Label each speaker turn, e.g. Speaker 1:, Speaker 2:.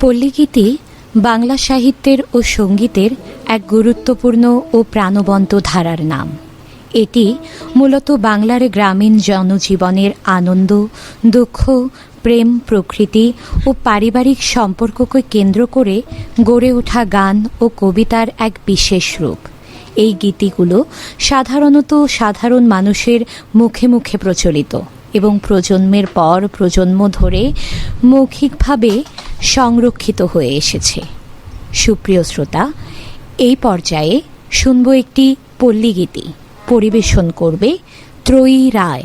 Speaker 1: পল্লীগীতি বাংলা সাহিত্যের ও সঙ্গীতের এক গুরুত্বপূর্ণ ও প্রাণবন্ত ধারার নাম। এটি মূলত বাংলার গ্রামীণ জনজীবনের আনন্দ, দুঃখ, প্রেম, প্রকৃতি ও পারিবারিক সম্পর্ককে কেন্দ্র করে গড়ে ওঠা গান ও কবিতার এক বিশেষ রূপ। এই গীতিগুলো সাধারণত সাধারণ মানুষের মুখে মুখে প্রচলিত। এবং প্রজন্মের পর প্রজন্ম ধরে মৌখিকভাবে সংরক্ষিত হয়ে এসেছে। সুপ্রিয় শ্রোতা, এই পর্যায়ে শুনব একটি পল্লীগীতি পরিবেশন করবে ত্রয়ী রায়।